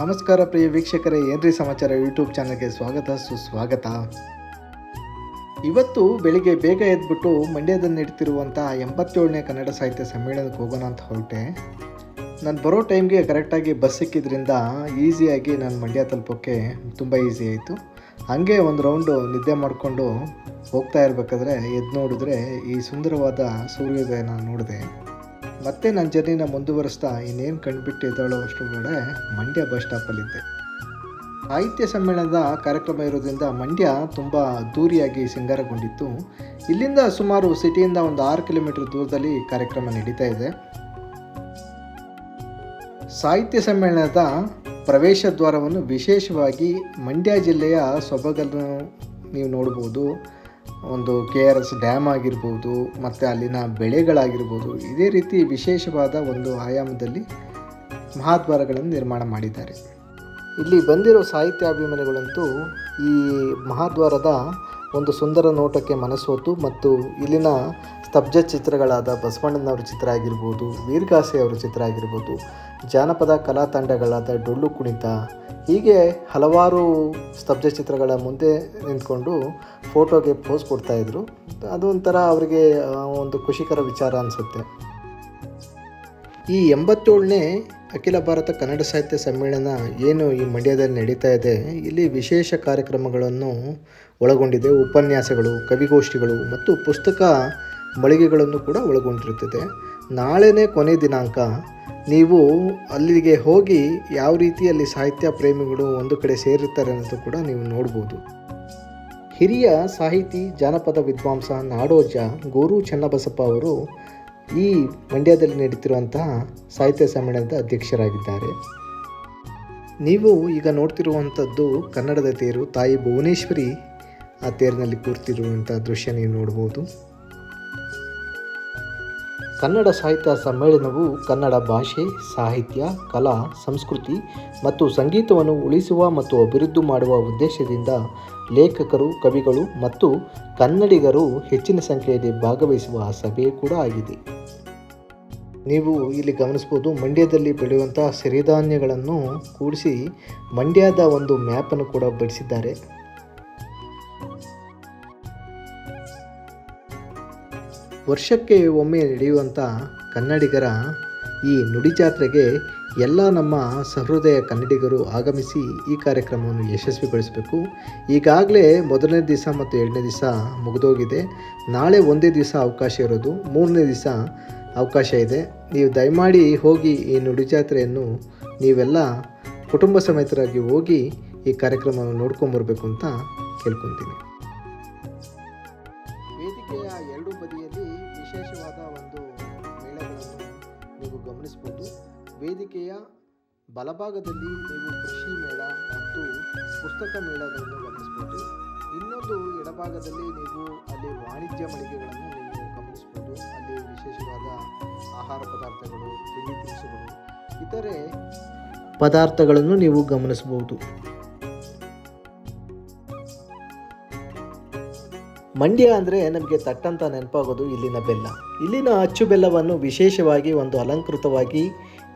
ನಮಸ್ಕಾರ ಪ್ರಿಯ ವೀಕ್ಷಕರೇ ಏನ್ರಿ ಸಮಾಚಾರ ಯೂಟ್ಯೂಬ್ ಚಾನಲ್ಗೆ ಸ್ವಾಗತ, ಸುಸ್ವಾಗತ. ಇವತ್ತು ಬೆಳಿಗ್ಗೆ ಬೇಗ ಎದ್ಬಿಟ್ಟು ಮಂಡ್ಯದಲ್ಲಿ ನಡೀತಿರುವಂಥ ಎಂಬತ್ತೇಳನೇ ಕನ್ನಡ ಸಾಹಿತ್ಯ ಸಮ್ಮೇಳನಕ್ಕೆ ಹೋಗೋಣ ಅಂತ ಹೊರಟೆ. ನಾನು ಬರೋ ಟೈಮ್ಗೆ ಕರೆಕ್ಟಾಗಿ ಬಸ್ ಸಿಕ್ಕಿದ್ರಿಂದ ಈಸಿಯಾಗಿ ನಾನು ಮಂಡ್ಯ ತಲುಪೋಕ್ಕೆ ತುಂಬ ಈಸಿ ಆಯಿತು. ಹಾಗೆ ಒಂದು ರೌಂಡು ನಿದ್ದೆ ಮಾಡಿಕೊಂಡು ಹೋಗ್ತಾ ಇರಬೇಕಾದ್ರೆ ಎದ್ದು ನೋಡಿದ್ರೆ ಈ ಸುಂದರವಾದ ಸೂರ್ಯೋದಯನ ನೋಡಿದೆ. ಮತ್ತೆ ನನ್ನ ಜರ್ನಿನ ಮುಂದುವರಿಸ್ತಾ ಇನ್ನೇನು ಕಂಡುಬಿಟ್ಟು ಅಷ್ಟು ಅಷ್ಟರೊಳಗಡೆ ಮಂಡ್ಯ ಬಸ್ ಸ್ಟಾಪಲ್ಲಿದ್ದೆ ಸಾಹಿತ್ಯ ಸಮ್ಮೇಳನದ ಕಾರ್ಯಕ್ರಮ ಇರೋದ್ರಿಂದ ಮಂಡ್ಯ ತುಂಬ ದೂರಿಯಾಗಿ ಸಿಂಗಾರಗೊಂಡಿತ್ತು. ಇಲ್ಲಿಂದ ಸುಮಾರು ಸಿಟಿಯಿಂದ ಒಂದು ಆರು ಕಿಲೋಮೀಟರ್ ದೂರದಲ್ಲಿ ಕಾರ್ಯಕ್ರಮ ನಡೀತಾ ಇದೆ. ಸಾಹಿತ್ಯ ಸಮ್ಮೇಳನದ ಪ್ರವೇಶ ದ್ವಾರವನ್ನು ವಿಶೇಷವಾಗಿ ಮಂಡ್ಯ ಜಿಲ್ಲೆಯ ಸೊಬಗನ್ನು ನೀವು ನೋಡ್ಬೋದು. ಒಂದು ಕೆ ಆರ್ ಎಸ್ ಡ್ಯಾಮ್ ಆಗಿರ್ಬೋದು, ಮತ್ತು ಅಲ್ಲಿನ ಬೆಳೆಗಳಾಗಿರ್ಬೋದು, ಇದೇ ರೀತಿ ವಿಶೇಷವಾದ ಒಂದು ಆಯಾಮದಲ್ಲಿ ಮಹಾದ್ವಾರಗಳನ್ನು ನಿರ್ಮಾಣ ಮಾಡಿದ್ದಾರೆ. ಇಲ್ಲಿ ಬಂದಿರೋ ಸಾಹಿತ್ಯಾಭಿಮಾನಿಗಳಂತೂ ಈ ಮಹಾದ್ವಾರದ ಒಂದು ಸುಂದರ ನೋಟಕ್ಕೆ ಮನಸೋತು ಮತ್ತು ಇಲ್ಲಿನ ಸ್ತಬ್ಧ ಚಿತ್ರಗಳಾದ ಬಸವಣ್ಣನವರ ಚಿತ್ರ ಆಗಿರ್ಬೋದು ವೀರಗಾಸೆ ಅವರ ಚಿತ್ರ ಆಗಿರ್ಬೋದು, ಜಾನಪದ ಕಲಾ ತಂಡಗಳಾದ ಡೊಳ್ಳು ಕುಣಿತ, ಹೀಗೆ ಹಲವಾರು ಸ್ತಬ್ಧ ಚಿತ್ರಗಳ ಮುಂದೆ ನಿಂತ್ಕೊಂಡು ಫೋಟೋಗೆ ಪೋಸ್ ಕೊಡ್ತಾಯಿದ್ರು ಅದು ಒಂಥರ ಅವರಿಗೆ ಒಂದು ಖುಷಿಕರ ವಿಚಾರ ಅನಿಸುತ್ತೆ. ಈ ಎಂಬತ್ತೇಳನೇ ಅಖಿಲ ಭಾರತ ಕನ್ನಡ ಸಾಹಿತ್ಯ ಸಮ್ಮೇಳನ ಏನು ಈ ಮಂಡ್ಯದಲ್ಲಿ ನಡೀತಾ ಇದೆ, ಇಲ್ಲಿ ವಿಶೇಷ ಕಾರ್ಯಕ್ರಮಗಳನ್ನು ಒಳಗೊಂಡಿದೆ. ಉಪನ್ಯಾಸಗಳು, ಕವಿಗೋಷ್ಠಿಗಳು ಮತ್ತು ಪುಸ್ತಕ ಮಳಿಗೆಗಳನ್ನು ಕೂಡ ಒಳಗೊಂಡಿರುತ್ತದೆ. ನಾಳೆನೇ ಕೊನೆ ದಿನಾಂಕ. ನೀವು ಅಲ್ಲಿಗೆ ಹೋಗಿ ಯಾವ ರೀತಿಯಲ್ಲಿ ಸಾಹಿತ್ಯ ಪ್ರೇಮಿಗಳು ಒಂದು ಕಡೆ ಸೇರಿರ್ತಾರೆ ಅನ್ನೋದು ಕೂಡ ನೀವು ನೋಡ್ಬೋದು. ಹಿರಿಯ ಸಾಹಿತಿ ಜಾನಪದ ವಿದ್ವಾಂಸ ನಾಡೋಜ ಗೋರು ಚನ್ನಬಸಪ್ಪ ಅವರು ಈ ಮಂಡ್ಯದಲ್ಲಿ ನಡೀತಿರುವಂತಹ ಸಾಹಿತ್ಯ ಸಮ್ಮೇಳನದ ಅಧ್ಯಕ್ಷರಾಗಿದ್ದಾರೆ. ನೀವು ಈಗ ನೋಡ್ತಿರುವಂಥದ್ದು ಕನ್ನಡದ ತೇರು ತಾಯಿ ಭುವನೇಶ್ವರಿ ಆ ತೇರಿನಲ್ಲಿ ಕೂರ್ತಿರುವಂಥ ದೃಶ್ಯ ನೀವು ನೋಡ್ಬೋದು. ಕನ್ನಡ ಸಾಹಿತ್ಯ ಸಮ್ಮೇಳನವು ಕನ್ನಡ ಭಾಷೆ, ಸಾಹಿತ್ಯ, ಕಲಾ, ಸಂಸ್ಕೃತಿ ಮತ್ತು ಸಂಗೀತವನ್ನು ಉಳಿಸುವ ಮತ್ತು ಅಭಿವೃದ್ಧಿ ಮಾಡುವ ಉದ್ದೇಶದಿಂದ ಲೇಖಕರು, ಕವಿಗಳು ಮತ್ತು ಕನ್ನಡಿಗರು ಹೆಚ್ಚಿನ ಸಂಖ್ಯೆಯಲ್ಲಿ ಭಾಗವಹಿಸುವ ಸಭೆ ಕೂಡ ಆಗಿದೆ. ನೀವು ಇಲ್ಲಿ ಗಮನಿಸ್ಬೋದು ಮಂಡ್ಯದಲ್ಲಿ ಬೆಳೆಯುವಂಥ ಸಿರಿಧಾನ್ಯಗಳನ್ನು ಕೂಡಿಸಿ ಮಂಡ್ಯದ ಒಂದು ಮ್ಯಾಪನ್ನು ಕೂಡ ಬಡಿಸಿದ್ದಾರೆ. ವರ್ಷಕ್ಕೆ ಒಮ್ಮೆ ನಡೆಯುವಂಥ ಕನ್ನಡಿಗರ ಈ ನುಡಿ ಜಾತ್ರೆಗೆ ಎಲ್ಲ ನಮ್ಮ ಸಹೃದಯ ಕನ್ನಡಿಗರು ಆಗಮಿಸಿ ಈ ಕಾರ್ಯಕ್ರಮವನ್ನು ಯಶಸ್ವಿಗೊಳಿಸಬೇಕು. ಈಗಾಗಲೇ ಮೊದಲನೇ ದಿವಸ ಮತ್ತು ಎರಡನೇ ದಿವಸ ಮುಗಿದೋಗಿದೆ. ನಾಳೆ ಒಂದೇ ದಿವಸ ಅವಕಾಶ ಇರೋದು. ಮೂರನೇ ದಿವಸ ಅವಕಾಶ ಇದೆ. ನೀವು ದಯಮಾಡಿ ಹೋಗಿ ಈ ನುಡಿ ಜಾತ್ರೆಯನ್ನು ನೀವೆಲ್ಲ ಕುಟುಂಬ ಸಮೇತರಾಗಿ ಹೋಗಿ ಈ ಕಾರ್ಯಕ್ರಮವನ್ನು ನೋಡ್ಕೊಂಬರ್ಬೇಕು ಅಂತ ಕೇಳ್ಕೊತೀನಿ. ಬಲಭಾಗದಲ್ಲಿ ನೀವು ಕೃಷಿ ಮೇಳ ಮತ್ತು ಪುಸ್ತಕ ಮೇಳಗಳನ್ನು ಗಮನಿಸಬಹುದು. ಇನ್ನೊಂದು ಎಡಭಾಗದಲ್ಲಿ ನೀವು ಅಲ್ಲಿ ವಾಣಿಜ್ಯ ಮಳಿಗೆಗಳನ್ನು ನೀವು ಗಮನಿಸಬಹುದು. ಅಲ್ಲಿ ವಿಶೇಷವಾದ ಆಹಾರ ಪದಾರ್ಥಗಳು, ತಿಂಡಿ ತಿನಿಸುಗಳು, ಇತರೆ ಪದಾರ್ಥಗಳನ್ನು ನೀವು ಗಮನಿಸಬಹುದು. ಮಂಡ್ಯ ಅಂದರೆ ನಮಗೆ ತಟ್ಟಂತ ನೆನಪಾಗೋದು ಇಲ್ಲಿನ ಬೆಲ್ಲ. ಇಲ್ಲಿನ ಅಚ್ಚು ಬೆಲ್ಲವನ್ನು ವಿಶೇಷವಾಗಿ ಒಂದು ಅಲಂಕೃತವಾಗಿ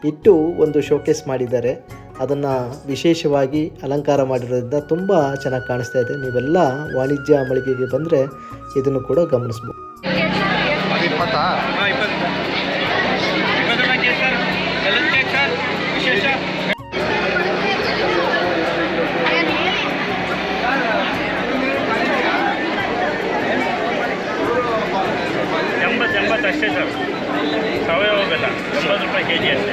ಇಟ್ಟು ಒಂದು ಶೋಕೇಸ್ ಮಾಡಿದ್ದಾರೆ. ಅದನ್ನು ವಿಶೇಷವಾಗಿ ಅಲಂಕಾರ ಮಾಡಿರೋದ್ರಿಂದ ತುಂಬ ಚೆನ್ನಾಗಿ ಕಾಣಿಸ್ತಾ ಇದೆ. ನೀವೆಲ್ಲ ವಾಣಿಜ್ಯ ಮಳಿಗೆಗೆ ಬಂದರೆ ಇದನ್ನು ಕೂಡ ಗಮನಿಸ್ಬೋದು. ಸಾವಯವ ಬೆಲ್ಲ, ಎಂಬತ್ತು ರೂಪಾಯಿ ಕೆ ಜಿ ಅಷ್ಟೇ.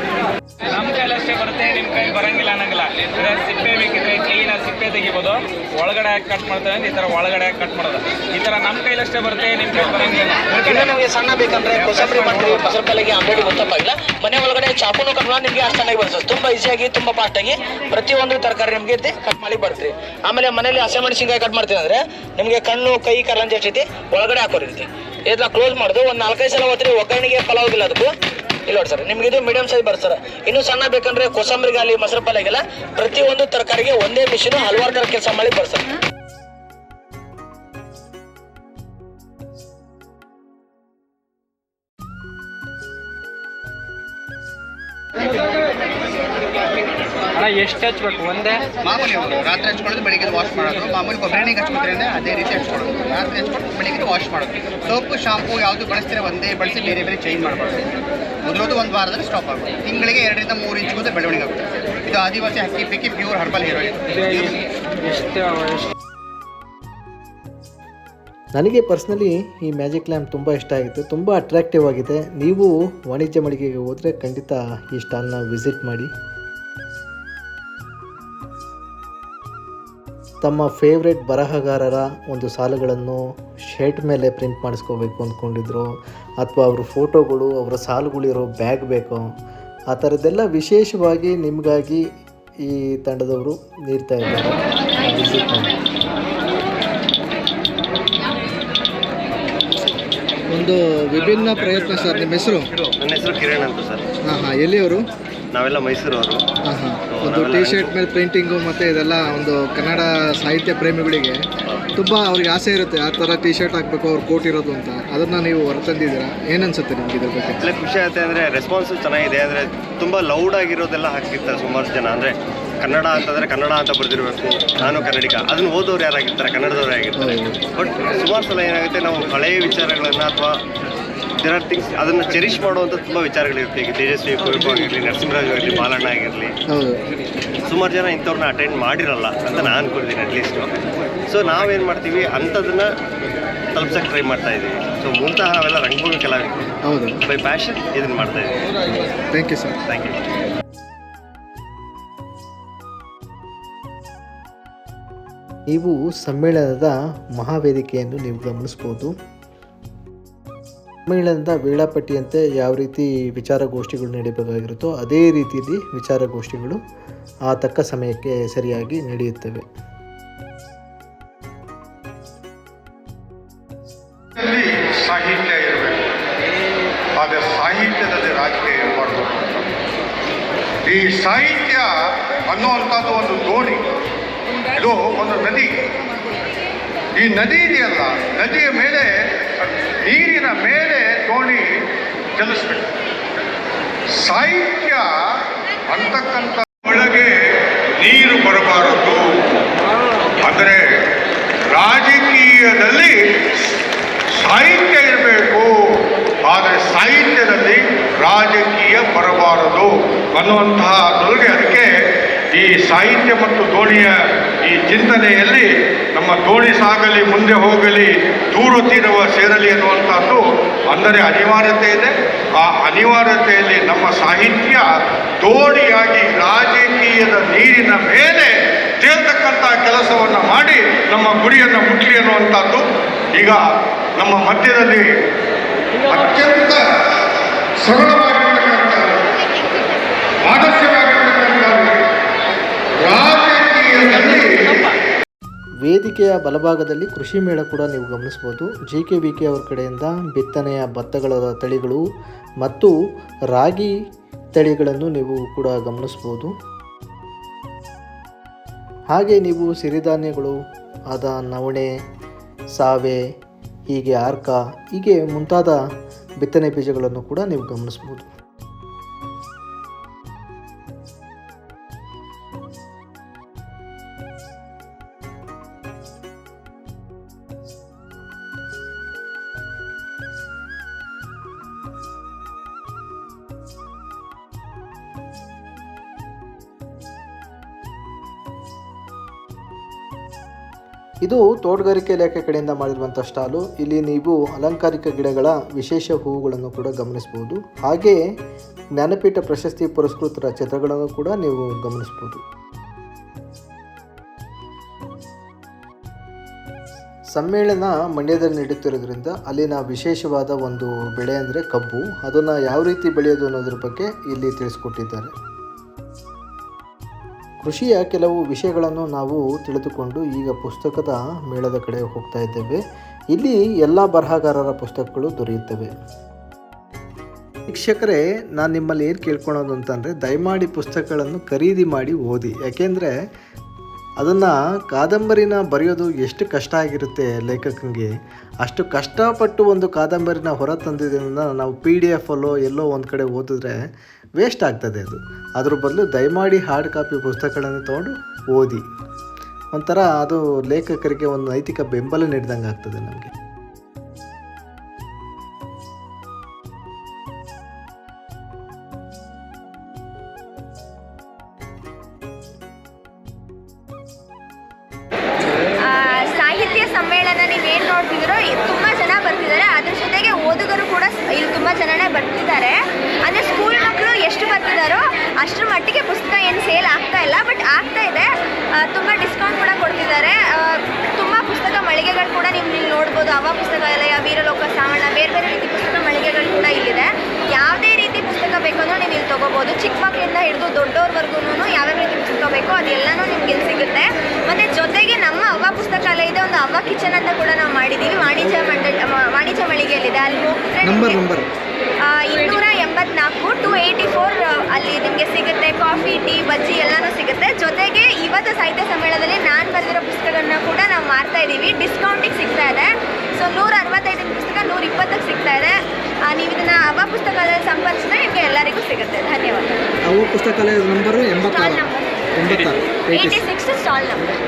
ಬರುತ್ತೆ ನಿಮ್ಮ ಕೈ ಬರಂಗಿಲ್ಲ ಅನ್ನಂಗಿಲ್ಲ. ಅಂದರೆ ಸಿಪ್ಪೆ ಬೇಕಿದ್ರೆ ಕ್ಲೀನ್ ಸಿಪ್ಪೆ ತೆಗಿಬೋದು. ಒಳಗಡೆ ಹಾಕಿ ಕಟ್ ಮಾಡ್ತೇವೆ ಅಂದ್ರೆ ಈ ಥರ ಒಳಗಡೆ ಹಾಕಿ ಕಟ್ ಮಾಡೋದು. ಈ ಥರ ನಮ್ಮ ಕೈಲಷ್ಟೇ ಬರುತ್ತೆ ನಿಮ್ಮ ಕೈ ಬರಂಗಿಲ್ಲ ಇನ್ನು ನಮಗೆ ಸಣ್ಣ ಬೇಕಂದ್ರೆ ಕೊಸಂಬರಿ ಮಾಡ್ತೀವಿ. ಮೊಸರು ಪಲ್ಲೆಗೆ ಅಂಗಡಿ ಗೊತ್ತಪ್ಪಾಗಿಲ್ಲ ಮನೆ ಒಳಗಡೆ ಚಾಪುನು ಕಟ್ ಮಾಡಿ ನಿಮಗೆ ಅಷ್ಟು ಚೆನ್ನಾಗಿ ಬರ್ತದೆ ತುಂಬ ಈಸಿಯಾಗಿ ತುಂಬಾ ಫಾಸ್ಟ್ ಆಗಿ ಪ್ರತಿಯೊಂದು ತರಕಾರಿ ನಿಮಗೆ ಕಟ್ ಮಾಡಿ ಬರ್ತೀವಿ ಆಮೇಲೆ ಮನೇಲಿ ಹಸಿಮೆಣಸಿನ್ಕಾಯಿ ಕಟ್ ಮಾಡ್ತೀವಿ ಅಂದರೆ ನಿಮಗೆ ಕಣ್ಣು ಕೈ ಕಲ್ಲಂಜ ಎಷ್ಟೈತಿ ಒಳಗಡೆ ಹಾಕೋರಿರ್ತಿ ಇದನ್ನ ಕ್ಲೋಸ್ ಮಾಡೋದು. ಒಂದು ನಾಲ್ಕೈದು ಸಲ ಹೋದ್ರೆ ಒಗ್ಗರಣೆಗೆ ಪಲಾವ್ಗಿಲ್ಲ ಅದಕ್ಕೂ. ಇಲ್ಲ ಸರ್, ನಿಮ್ಗೆ ಇದು ಮೀಡಿಯಂ ಸೈಜ್ ಬರ್ತಾರೆ ಸರ್. ಇನ್ನು ಸಣ್ಣ ಬೇಕಂದ್ರೆ ಕೋಸಂಬರಿಗಾಲಿ ಮೊಸರು ಪಾಲಿಗೆಲ್ಲ ಪ್ರತಿಯೊಂದು ತರಕಾರಿಗೆ ಒಂದೇ ಮಿಷಿನ್ ಹಲವಾರು ತರ ಕೆಲಸ ಮಾಡಿ ಬರ್ತಾರೆ ಎಷ್ಟು ಹಚ್ಬೇಕು? ಒಂದೇ? ಮಾಮೂಲಿ ಅವರು ರಾತ್ರಿ ಹಚ್ಕೊಳ್ಳೋದು ಬೆಳಿಗ್ಗೆ ವಾಶ್ ಮಾಡೋದು. ಮಾಮೂಲಿ ಕೊಬ್ಬರಿ ಹಚ್ಕೊತಾರೆ ಅಂದ್ರೆ ಅದೇ ರೀತಿ ಹಚ್ಕೊಳ್ಳೋದು. ರಾತ್ರಿ ಹಚ್ಕೊಂಡು ಬೆಳಿಗ್ಗೆ ವಾಶ್ ಮಾಡೋದು. ಸೋಪು ಶಾಂಪು ಯಾವುದು ಬಳಸ್ತೀರ ಒಂದೇ ಬಳಸಿ ಬೇರೆ ಬೇರೆ ಚೇಂಜ್ ಮಾಡಬಾರ್ದು. ಮೊದಲದು ಒಂದು ವಾರದಲ್ಲಿ ಸ್ಟಾಪ್ ಆಗುತ್ತೆ ತಿಂಗಳಿಗೆ ಎರಡರಿಂದ ಮೂರು ಇಂಚ್ ಕೂದ ಬೆಳವಣಿಗೆ ಆಗುತ್ತೆ. ಇದು Adivasi Hakki Pikki pure herbal hero ಎಷ್ಟು ನನಗೆ ಪರ್ಸ್ನಲಿ ಈ ಮ್ಯಾಜಿಕ್ ಲ್ಯಾಂಪ್ ತುಂಬ ಇಷ್ಟ ಆಗಿತ್ತು. ತುಂಬ ಅಟ್ರಾಕ್ಟಿವ್ ಆಗಿದೆ. ನೀವು ವಾಣಿಜ್ಯ ಮಳಿಗೆಗೆ ಹೋದರೆ ಖಂಡಿತ ಈ ಸ್ಟಾಲ್ನ ವಿಸಿಟ್ ಮಾಡಿ. ತಮ್ಮ ಫೇವ್ರೆಟ್ ಬರಹಗಾರರ ಒಂದು ಸಾಲುಗಳನ್ನು ಶರ್ಟ್ ಮೇಲೆ ಪ್ರಿಂಟ್ ಮಾಡಿಸ್ಕೋಬೇಕು ಅಂದ್ಕೊಂಡಿದ್ರು ಅಥವಾ ಅವ್ರ ಫೋಟೋಗಳು ಅವರ ಸಾಲುಗಳಿರೋ ಬ್ಯಾಗ್ ಬೇಕು. ಆ ಥರದ್ದೆಲ್ಲ ವಿಶೇಷವಾಗಿ ನಿಮಗಾಗಿ ಈ ತಂಡದವರು ನೀಡ್ತಾ ಇದ್ದಾರೆ. ಒಂದು ವಿಭಿನ್ನ ಪ್ರಯತ್ನ ಸರ್ ನಿಮ್ಮ ಹೆಸರು? ನನ್ನ ಹೆಸರು ಕಿರಣ್ ಅಂತ ಸರ್. ಹಾಂ ಹಾಂ ಎಲ್ಲಿಯವರು? ನಾವೆಲ್ಲ ಮೈಸೂರವರು. ಒಂದು ಟಿ ಶರ್ಟ್ ಮೇಲೆ ಪ್ರಿಂಟಿಂಗು ಮತ್ತು ಇದೆಲ್ಲ ಒಂದು ಕನ್ನಡ ಸಾಹಿತ್ಯ ಪ್ರೇಮಿಗಳಿಗೆ ತುಂಬ ಅವ್ರಿಗೆ ಆಸೆ ಇರುತ್ತೆ ಆ ಥರ ಟಿ ಶರ್ಟ್ ಹಾಕಬೇಕು ಅವ್ರು ಕೋಟ್ ಇರೋದು ಅಂತ. ಅದನ್ನು ನೀವು ಹೊರತಂದಿದ್ದೀರಾ? ಏನನ್ಸುತ್ತೆ ನಿಮ್ಗೆ ಇದ್ರ ಬಗ್ಗೆ? ಎಲ್ಲ ಖುಷಿ ಆಗುತ್ತೆ ಅಂದರೆ ರೆಸ್ಪಾನ್ಸು ಚೆನ್ನಾಗಿದೆ ಅಂದರೆ ತುಂಬ ಲೌಡ್ ಆಗಿರೋದೆಲ್ಲ ಹಾಕಿರ್ತಾರೆ ಸುಮಾರು ಜನ. ಅಂದರೆ ಕನ್ನಡ ಅಂತಂದರೆ ಕನ್ನಡ ಅಂತ ಬರೆದಿರಬೇಕು. ನಾನು ಕನ್ನಡಿಗ. ಅದನ್ನು ಓದೋರು ಯಾರಾಗಿರ್ತಾರೆ? ಕನ್ನಡದವ್ರು ಆಗಿರ್ತಾರೆ. ಬಟ್ ಸುಮಾರು ಸಲ ಏನಾಗುತ್ತೆ ನಾವು ಹಳೆಯ ವಿಚಾರಗಳನ್ನು ಅಥವಾ ದೇರ್ ಆರ್ ಥಿಂಗ್ಸ್ ಅದನ್ನು ಚೆರಿಷ್ ಮಾಡುವಂಥ ತುಂಬ ವಿಚಾರಗಳಿರುತ್ತೆ ಈಗ ತೇಜಸ್ವಿ ಕುವೆಂಪು ಆಗಿರಲಿ ನರಸಿಂಹರಾಜ್ ಆಗಿರಲಿ ಬಾಲಣ್ಣ ಆಗಿರಲಿ. ಸುಮಾರು ಜನ ಇಂಥವ್ರನ್ನ ಅಟೆಂಡ್ ಮಾಡಿರಲ್ಲ ಅಂತ ನಾನು ಅನ್ಕೊಂಡಿದ್ದೀನಿ ಅಟ್ಲೀಸ್ಟು ಸೊ ನಾವೇನು ಮಾಡ್ತೀವಿ ಅಂಥದನ್ನ ತಲುಪ್ಸಕ್ಕೆ ಟ್ರೈ ಮಾಡ್ತಾ ಇದ್ದೀವಿ ಸೊ ಮೂಲತಃ ನಾವೆಲ್ಲ ರಂಗಭೂಮಿ ಕಲಾವಿದರು. ಹೌದು. ಬೈ ಪ್ಯಾಷನ್ ಇದನ್ನ ಮಾಡ್ತಾ ಇದ್ದೀವಿ thank you sir thank you ಇವು ಸಮ್ಮೇಳನದ ಮಹಾವೇದಿಕೆಯನ್ನು ನೀವು ಗಮನಿಸ್ಬೋದು. ಸಮ್ಮೇಳನದ ವೇಳಾಪಟ್ಟಿಯಂತೆ ಯಾವ ರೀತಿ ವಿಚಾರಗೋಷ್ಠಿಗಳು ನಡೆಯಬೇಕಾಗಿರುತ್ತೋ ಅದೇ ರೀತಿಯಲ್ಲಿ ವಿಚಾರಗೋಷ್ಠಿಗಳು ಆ ತಕ್ಕ ಸಮಯಕ್ಕೆ ಸರಿಯಾಗಿ ನಡೆಯುತ್ತವೆ. ಸಾಹಿತ್ಯ ಸಾಹಿತ್ಯದಲ್ಲಿ ಈ ಸಾಹಿತ್ಯ ಅನ್ನುವಂಥದ್ದು ಒಂದು ದೋಣಿ. ಇದು ಒಂದು ನದಿ. ಈ ನದಿ ಇದೆಯಲ್ಲ, ನದಿಯ ಮೇಲೆ, ನೀರಿನ ಮೇಲೆ ದೋಣಿ ಚಲಿಸ್ಬೇಕು. ಸಾಹಿತ್ಯ ಅಂತಕ್ಕಂಥ ಒಳಗೆ ನೀರು ಬರಬಾರದು. ಅಂದರೆ ರಾಜಕೀಯದಲ್ಲಿ ಸಾಹಿತ್ಯ ಇರಬೇಕು, ಆದರೆ ಸಾಹಿತ್ಯದಲ್ಲಿ ರಾಜಕೀಯ ಬರಬಾರದು ಅನ್ನುವಂತಹ ತೊಲಗೆ ಅದಕ್ಕೆ ಈ ಸಾಹಿತ್ಯ ಮತ್ತು ದೋಣಿಯ ಈ ಚಿಂತನೆಯಲ್ಲಿ ನಮ್ಮ ತೋಳಿ ಸಾಗಲಿ, ಮುಂದೆ ಹೋಗಲಿ, ದೂರು ತೀರವ ಸೇರಲಿ ಅನ್ನುವಂಥದ್ದು ಅಂದರೆ ಅನಿವಾರ್ಯತೆ ಇದೆ. ಆ ಅನಿವಾರ್ಯತೆಯಲ್ಲಿ ನಮ್ಮ ಸಾಹಿತ್ಯ ದೋಣಿಯಾಗಿ ರಾಜಕೀಯದ ನೀರಿನ ಮೇಲೆ ತೇಲ್ತಕ್ಕಂಥ ಕೆಲಸವನ್ನು ಮಾಡಿ ನಮ್ಮ ಗುರಿಯನ್ನು ಮುಟ್ಲಿ ಅನ್ನುವಂಥದ್ದು ಈಗ ನಮ್ಮ ಮಧ್ಯದಲ್ಲಿ ಅತ್ಯಂತ ಸರಳವಾಗಿರ್ತಕ್ಕಂಥ ಆದರ್ಶವಾಗಿರ್ತಕ್ಕಂಥ ರಾಜಕೀಯದಲ್ಲಿ ವೇದಿಕೆಯ ಬಲಭಾಗದಲ್ಲಿ ಕೃಷಿ ಮೇಳ ಕೂಡ ನೀವು ಗಮನಿಸ್ಬೋದು. ಜಿ ಕೆ ವಿ ಕೆ ಅವ್ರ ಕಡೆಯಿಂದ ಬಿತ್ತನೆಯ ಭತ್ತಗಳ ತಳಿಗಳು ಮತ್ತು ರಾಗಿ ತಳಿಗಳನ್ನು ನೀವು ಕೂಡ ಗಮನಿಸ್ಬೋದು. ಹಾಗೆ ನೀವು ಸಿರಿಧಾನ್ಯಗಳು, ಆದ ನವಣೆ, ಸಾವೆ, ಹೀಗೆ ಆರ್ಕ, ಹೀಗೆ ಮುಂತಾದ ಬಿತ್ತನೆ ಬೀಜಗಳನ್ನು ಕೂಡ ನೀವು ಗಮನಿಸ್ಬೋದು. ಇದು ತೋಟಗಾರಿಕೆ ಇಲಾಖೆ ಕಡೆಯಿಂದ ಮಾಡಿರುವಂಥ ಸ್ಟಾಲು. ಇಲ್ಲಿ ನೀವು ಅಲಂಕಾರಿಕ ಗಿಡಗಳ ವಿಶೇಷ ಹೂವುಗಳನ್ನು ಕೂಡ ಗಮನಿಸಬಹುದು. ಹಾಗೆ ಜ್ಞಾನಪೀಠ ಪ್ರಶಸ್ತಿ ಪುರಸ್ಕೃತರ ಚಿತ್ರಗಳನ್ನು ಕೂಡ ನೀವು ಗಮನಿಸಬಹುದು. ಸಮ್ಮೇಳನ ಮಂಡ್ಯದಲ್ಲಿ ನಡೆಯುತ್ತಿರೋದ್ರಿಂದ ಅಲ್ಲಿನ ವಿಶೇಷವಾದ ಒಂದು ಬೆಳೆ ಅಂದರೆ ಕಬ್ಬು. ಅದನ್ನು ಯಾವ ರೀತಿ ಬೆಳೆಯೋದು ಅನ್ನೋದ್ರ ಬಗ್ಗೆ ಇಲ್ಲಿ ತಿಳಿಸ್ಕೊಟ್ಟಿದ್ದಾರೆ. ಕೃಷಿಯ ಕೆಲವು ವಿಷಯಗಳನ್ನು ನಾವು ತಿಳಿದುಕೊಂಡು ಈಗ ಪುಸ್ತಕದ ಮೇಳದ ಕಡೆ ಹೋಗ್ತಾ ಇದ್ದೇವೆ. ಇಲ್ಲಿ ಎಲ್ಲ ಬರಹಗಾರರ ಪುಸ್ತಕಗಳು ದೊರೆಯುತ್ತವೆ. ವೀಕ್ಷಕರೇ, ನಾನು ನಿಮ್ಮಲ್ಲಿ ಏನು ಕೇಳ್ಕೊಳೋದು ಅಂತಂದರೆ, ದಯಮಾಡಿ ಪುಸ್ತಕಗಳನ್ನು ಖರೀದಿ ಮಾಡಿ ಓದಿ. ಯಾಕೆಂದರೆ, ಅದನ್ನು ಕಾದಂಬರಿನ ಬರೆಯೋದು ಎಷ್ಟು ಕಷ್ಟ ಆಗಿರುತ್ತೆ ಲೇಖಕನಿಗೆ ಅಷ್ಟು ಕಷ್ಟಪಟ್ಟು ಒಂದು ಕಾದಂಬರಿನ ಹೊರ ತಂದಿದ್ದರಿಂದ ನಾವು ಪಿ ಡಿ ಎಫಲ್ಲೋ ಎಲ್ಲೋ ಒಂದು ಕಡೆ ಓದಿದ್ರೆ ವೇಸ್ಟ್ ಆಗ್ತದೆ ಅದು. ಅದ್ರ ಬದಲು ದಯಮಾಡಿ ಹಾರ್ಡ್ ಕಾಪಿ ಪುಸ್ತಕಗಳನ್ನು ತೊಗೊಂಡು ಓದಿ. ಒಂಥರ ಅದು ಲೇಖಕರಿಗೆ ಒಂದು ನೈತಿಕ ಬೆಂಬಲ ನೀಡಿದಂಗೆ ಆಗ್ತದೆ ನಮಗೆ. ಸಾಹಿತ್ಯ ಸಮ್ಮೇಳನ ನೀವೇನು ನೋಡ್ತಿದ್ದೀರೋ ತುಂಬ ಜನ ಬರ್ತಿದ್ದಾರೆ. ಅದ್ರ ಜೊತೆಗೆ ಓದುಗರು ಕೂಡ ಇಲ್ಲಿ ತುಂಬ ಜನನೇ ಬರ್ತಿದ್ದಾರೆ. ಅಂದರೆ ಸ್ಕೂಲ್ ಎಷ್ಟು ಬರ್ತಿದ್ದಾರೋ ಅಷ್ಟರ ಮಟ್ಟಿಗೆ ಪುಸ್ತಕ ಏನು ಸೇಲ್ ಆಗ್ತಾ ಇಲ್ಲ. ಬಟ್ ಆಗ್ತಾ ಇದೆ. ತುಂಬ ಡಿಸ್ಕೌಂಟ್ ಕೂಡ ಕೊಡ್ತಿದ್ದಾರೆ. ತುಂಬ ಪುಸ್ತಕ ಮಳಿಗೆಗಳು ಕೂಡ ನೀವು ಇಲ್ಲಿ ನೋಡ್ಬೋದು. ಅವ ಪುಸ್ತಕಾಲಯ ವೀರಲೋಕ ಸಾವಣ್ಣ ಬೇರೆ ಬೇರೆ ರೀತಿ ಪುಸ್ತಕ ಮಳಿಗೆಗಳು ಕೂಡ ಇಲ್ಲಿದೆ. ಯಾವುದೇ ರೀತಿ ಪುಸ್ತಕ ಬೇಕಂದ್ರೂ ನೀವು ಇಲ್ಲಿ ತೊಗೋಬೋದು. ಚಿಕ್ಕ ಮಕ್ಕಳಿಂದ ಹಿಡಿದು ದೊಡ್ಡವ್ರವರೆಗೂ ಯಾವ್ಯಾವ ರೀತಿ ಪುಸ್ತಕ ಬೇಕೋ ಅದೆಲ್ಲನೂ ನಿಮ್ಗೆ ಇಲ್ಲಿ ಸಿಗುತ್ತೆ. ಮತ್ತು ಜೊತೆಗೆ ನಮ್ಮ ಅವ ಪುಸ್ತಕಾಲಯ ಇದೆ ಒಂದು ಅವ ಕಿಚನ್ ಅಂತ ಕೂಡ ನಾವು ಮಾಡಿದ್ದೀವಿ ವಾಣಿಜ್ಯ ಮಂಡಳಿ ವಾಣಿಜ್ಯ ಮಳಿಗೆಯಲ್ಲಿದೆ. ಅಲ್ಲಿ ಹೋಗಿದ್ರೆ ಇನ್ನೂರ ಎಂಬತ್ನಾಲ್ಕು ಟು ಏಯ್ಟಿ ಫೋರ್ ಅಲ್ಲಿ ನಿಮಗೆ ಸಿಗುತ್ತೆ ಕಾಫಿ ಟೀ ಬಜ್ಜಿ ಎಲ್ಲನೂ ಸಿಗುತ್ತೆ. ಜೊತೆಗೆ ಇವತ್ತು ಸಾಹಿತ್ಯ ಸಮ್ಮೇಳನದಲ್ಲಿ ನಾನು ಬರೆದಿರೋ ಪುಸ್ತಕಗಳನ್ನ ಕೂಡ ನಾವು ಮಾರ್ತಾ ಇದ್ದೀವಿ. ಡಿಸ್ಕೌಂಟಿಗೆ ಸಿಗ್ತಾ ಇದೆ. ಸೊ ನೂರ ಅರವತ್ತೈದಿನ ಪುಸ್ತಕ ನೂರ ಇಪ್ಪತ್ತಕ್ಕೆ ಸಿಗ್ತಾ ಇದೆ. ನೀವು ಇದನ್ನು ಅವ ಪುಸ್ತಕಾಲಯ ಸಂಪರ್ಕಿಸಿದ್ರೆ ನಿಮಗೆ ಎಲ್ಲರಿಗೂ ಸಿಗುತ್ತೆ. ಧನ್ಯವಾದ. ಅವು ಪುಸ್ತಕಾಲಯದ number stall number eighty six stall number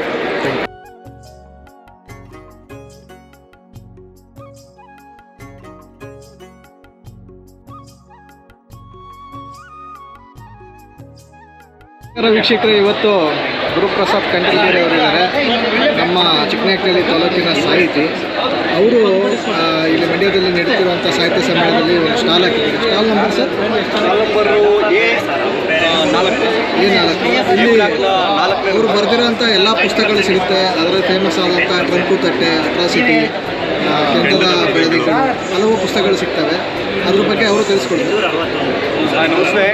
ವೀಕ್ಷಕರು ಇವತ್ತು ಗುರುಪ್ರಸಾದ್ ಕಂಡಲ್ಗೆರೆ ಅವರಿದ್ದಾರೆ. ನಮ್ಮ ಚಿಕ್ಕನಹಳ್ಳಿ ತಾಲೂಕಿನ ಸಾಹಿತಿ. ಅವರು ಇಲ್ಲಿ ಮಂಡ್ಯದಲ್ಲಿ ನಡೆಯುತ್ತಿರುವಂಥ ಸಾಹಿತ್ಯ ಸಮ್ಮೇಳನದಲ್ಲಿ ಒಂದು ಸ್ಟಾಲ್ ಹಾಕಿದ್ದಾರೆ. Stall number sir? ಏ ನಾಲ್ಕು. ಇಲ್ಲಿ ಅವರು ಬರೆದಿರೋಂಥ ಎಲ್ಲ ಪುಸ್ತಕಗಳು ಸಿಗುತ್ತೆ. ಅದರಲ್ಲಿ ಫೇಮಸ್ ಆದಂಥ ಟ್ರಂಕು ತಟ್ಟೆ ಅಟ್ರಾಸಿಟಿ ಕೆಂಪದ ಬೆಳೆದಿಕ್ಕೆ ಹಲವು ಪುಸ್ತಕಗಳು ಸಿಗ್ತವೆ. ಅದ್ರ ಬಗ್ಗೆ ಅವರು ತಿಳಿಸ್ಕೊಡ್ತಾರೆ ನಮಸ್ತೆ.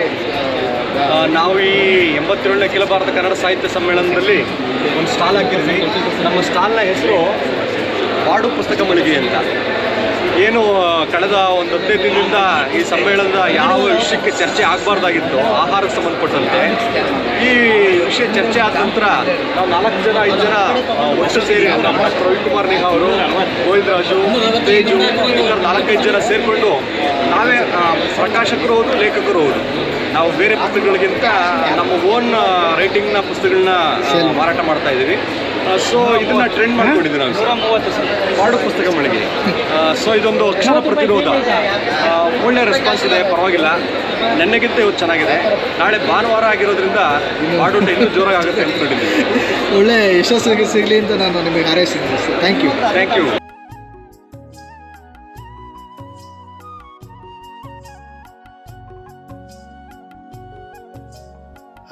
ನಾವು ಈ ಎಂಬತ್ತೇಳನೇ ಅಖಿಲ ಭಾರತ ಕನ್ನಡ ಸಾಹಿತ್ಯ ಸಮ್ಮೇಳನದಲ್ಲಿ ಒಂದು ಸ್ಟಾಲ್ ಹಾಕಿದ್ವಿ ನಮ್ಮ ಸ್ಟಾಲ್ನ ಹೆಸರು ಬಾಡು ಪುಸ್ತಕ ಮಳಿಗೆ ಅಂತ. ಏನು ಕಳೆದ ಒಂದು ಹದಿನೈದು ದಿನದಿಂದ ಈ ಸಮ್ಮೇಳನದ ಯಾವ ವಿಷಯಕ್ಕೆ ಚರ್ಚೆ ಆಗಬಾರ್ದಾಗಿತ್ತು ಆಹಾರಕ್ಕೆ ಸಂಬಂಧಪಟ್ಟಂತೆ ಈ ವಿಷಯ ಚರ್ಚೆ ಆದ ನಂತರ ನಾವು ನಾಲ್ಕು ಜನ ಐದು ಜನ ಒಟ್ಟು ಸೇರಿ ನಮ್ಮ ಪ್ರವೀಣ್ ಕುಮಾರ್ ನಿಹಾ ಅವರು ಗೋವಿಂದರಾಜು ತೇಜು ಇತರ ನಾಲ್ಕೈದು ಜನ ಸೇರಿಕೊಂಡು ನಾವೇ ಪ್ರಕಾಶಕರು ಹೌದು ಲೇಖಕರು ಹೌದು. ನಾವು ಬೇರೆ ಪುಸ್ತಕಗಳಿಗಿಂತ ನಮ್ಮ ಓನ್ ರೈಟಿಂಗ್ನ ಪುಸ್ತಕಗಳನ್ನ ಮಾರಾಟ ಮಾಡ್ತಾ ಇದ್ದೀವಿ. ಸೊ ಇದನ್ನ ಟ್ರೆಂಡ್ ಮಾಡಿಕೊಂಡಿದ್ದೀವಿ ನಾವು. ಪಾಡು ಪುಸ್ತಕ ಮಳಿಗೆ ಸೊ ಇದೊಂದು ಅಕ್ಷರ ಪ್ರತಿರೋಧ. ಒಳ್ಳೆ ರೆಸ್ಪಾನ್ಸ್ ಇದೆ ಪರವಾಗಿಲ್ಲ. ನೆನ್ನೆಗಿಂತ ಇವತ್ತು ಚೆನ್ನಾಗಿದೆ. ನಾಳೆ ಭಾನುವಾರ ಆಗಿರೋದ್ರಿಂದ ಆಡೋಟ ಇನ್ನೂ ಜೋರಾಗಿ ಆಗುತ್ತೆ ಅಂದ್ಕೊಂಡಿದ್ದೀನಿ. ಒಳ್ಳೆ ಯಶಸ್ಸಿಗೆ ಸಿಗಲಿ ಅಂತ ನಾನು ನಿಮಗೆ ಹಾರೈಸಿದ್ದೀನಿ sir thank you thank you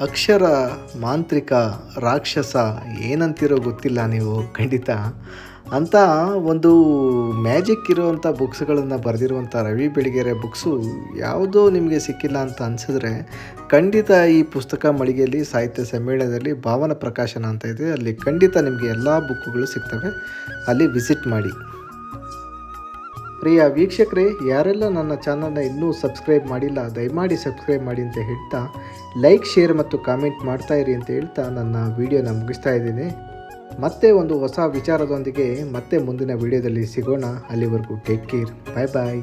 ಅಕ್ಷರ ಮಾಂತ್ರಿಕ ರಾಕ್ಷಸ ಏನಂತಿರೋ ಗೊತ್ತಿಲ್ಲ ನೀವು ಖಂಡಿತ. ಅಂತ ಒಂದು ಮ್ಯಾಜಿಕ್ ಇರುವಂಥ ಬುಕ್ಸ್ಗಳನ್ನು ಬರೆದಿರುವಂಥ ರವಿ ಬೆಳಗೆರೆ ಬುಕ್ಸು ಯಾವುದೋ ನಿಮಗೆ ಸಿಕ್ಕಿಲ್ಲ ಅಂತ ಅನಿಸಿದ್ರೆ ಖಂಡಿತ ಈ ಪುಸ್ತಕ ಮಳಿಗೆಯಲ್ಲಿ, ಸಾಹಿತ್ಯ ಸಮ್ಮೇಳನದಲ್ಲಿ, ಭಾವನ ಪ್ರಕಾಶನ ಅಂತ ಇದೆ, ಅಲ್ಲಿ ಖಂಡಿತ ನಿಮಗೆ ಎಲ್ಲ ಬುಕ್ಕುಗಳು ಸಿಗ್ತವೆ. ಅಲ್ಲಿ ವಿಸಿಟ್ ಮಾಡಿ. ಪ್ರಿಯ ವೀಕ್ಷಕರೇ, ಯಾರೆಲ್ಲ ನನ್ನ ಚಾನಲ್ನ ಇನ್ನೂ ಸಬ್ಸ್ಕ್ರೈಬ್ ಮಾಡಿಲ್ಲ, ದಯಮಾಡಿ ಸಬ್ಸ್ಕ್ರೈಬ್ ಮಾಡಿ ಅಂತ ಹೇಳ್ತಾ, ಲೈಕ್, ಶೇರ್ ಮತ್ತು ಕಾಮೆಂಟ್ ಮಾಡ್ತಾ ಇರಿ ಅಂತ ಹೇಳ್ತಾ ನನ್ನ ವಿಡಿಯೋನ ಮುಗಿಸ್ತಾ ಇದ್ದೀನಿ. ಮತ್ತೆ ಒಂದು ಹೊಸ ವಿಚಾರದೊಂದಿಗೆ ಮತ್ತೆ ಮುಂದಿನ ವಿಡಿಯೋದಲ್ಲಿ ಸಿಗೋಣ. ಅಲ್ಲಿವರೆಗೂ ಟೇಕ್ ಕೇರ್ ಬಾಯ್ ಬಾಯ್